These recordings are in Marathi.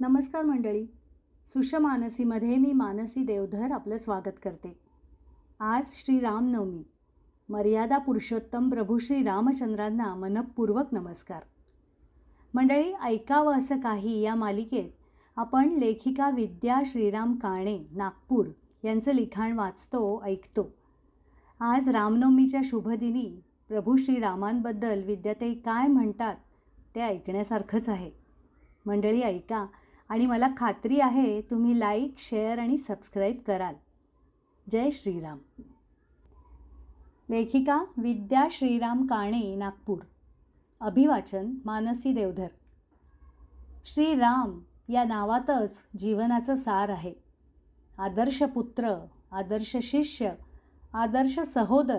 नमस्कार मंडळी. सुषमानसीमध्ये मी मानसी देवधर आपलं स्वागत करते. आज श्री रामनवमी. मर्यादा पुरुषोत्तम प्रभू श्री रामचंद्रांना मनपूर्वक नमस्कार. मंडळी ऐकावं असं काही या मालिकेत आपण लेखिका विद्या श्रीराम काणे नागपूर यांचं लिखाण वाचतो ऐकतो. आज रामनवमीच्या शुभदिनी प्रभू श्रीरामांबद्दल विद्याताई काय म्हणतात ते ऐकण्यासारखंच आहे. मंडळी ऐका. आणि मला खात्री आहे तुम्ही लाईक शेअर आणि सबस्क्राईब कराल. जय श्रीराम. लेखिका विद्या श्रीराम काणे नागपूर. अभिवाचन मानसी देवधर. श्रीराम या नावातच जीवनाचं सार आहे. आदर्श पुत्र आदर्श शिष्य आदर्श सहोदर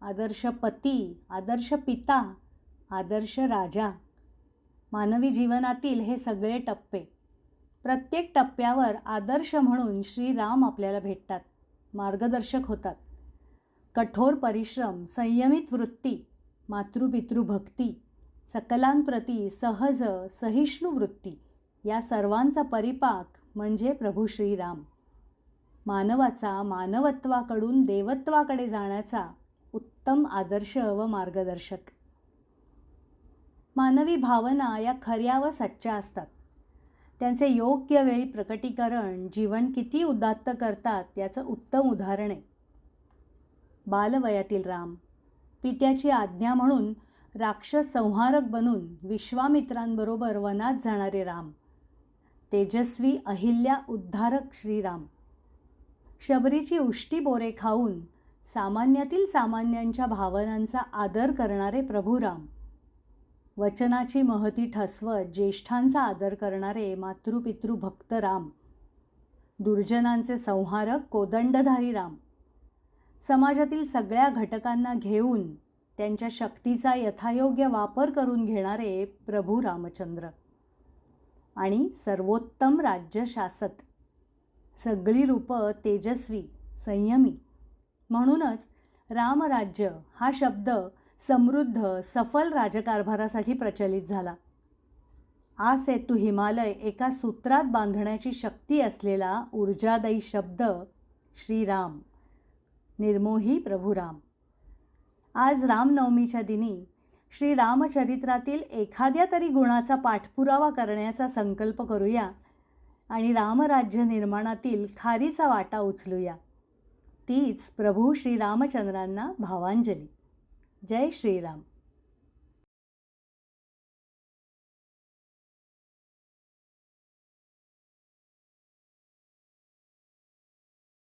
आदर्श पती आदर्श पिता आदर्श राजा. मानवी जीवनातील हे सगळे टप्पे. प्रत्येक टप्प्यावर आदर्श म्हणून श्रीराम आपल्याला भेटतात मार्गदर्शक होतात. कठोर परिश्रम संयमित वृत्ती मातृपितृभक्ती सकलांप्रती सहज सहिष्णू वृत्ती या सर्वांचा परिपाक म्हणजे प्रभू श्रीराम. मानवाचा मानवत्वाकडून देवत्वाकडे जाण्याचा उत्तम आदर्श व मार्गदर्शक. मानवी भावना या खऱ्या व सच्च्या असतात. त्यांचे योग्य वेळी प्रकटीकरण जीवन किती उदात्त करतात याचं उत्तम उदाहरण आहे. बालवयातील राम पित्याची आज्ञा म्हणून राक्षस संहारक बनून विश्वामित्रांबरोबर वनात जाणारे राम तेजस्वी अहिल्या उद्धारक श्रीराम. शबरीची उष्टी बोरे खाऊन सामान्यातील सामान्यांच्या भावनांचा आदर करणारे प्रभू राम वचनाची महती ठसवत ज्येष्ठांचा आदर करणारे मातृपितृ भक्त राम. दुर्जनांचे संहारक कोदंडधारी राम. समाजातील सगळ्या घटकांना घेऊन त्यांच्या शक्तीचा यथायोग्य वापर करून घेणारे प्रभू रामचंद्र. आणि सर्वोत्तम राज्यशासक सगळी रूपं तेजस्वी संयमी. म्हणूनच रामराज्य हा शब्द समृद्ध सफल राजकारभारासाठी प्रचलित झाला. आ सेतू हिमालय एका सूत्रात बांधण्याची शक्ती असलेला ऊर्जादायी शब्द श्रीराम निर्मोही प्रभुराम. आज रामनवमीच्या दिनी श्रीरामचरित्रातील एखाद्या तरी गुणाचा पाठपुरावा करण्याचा संकल्प करूया आणि रामराज्य निर्माणातील खारीचा वाटा उचलूया. तीच प्रभू श्रीरामचंद्रांना भावांजली. जय श्रीराम.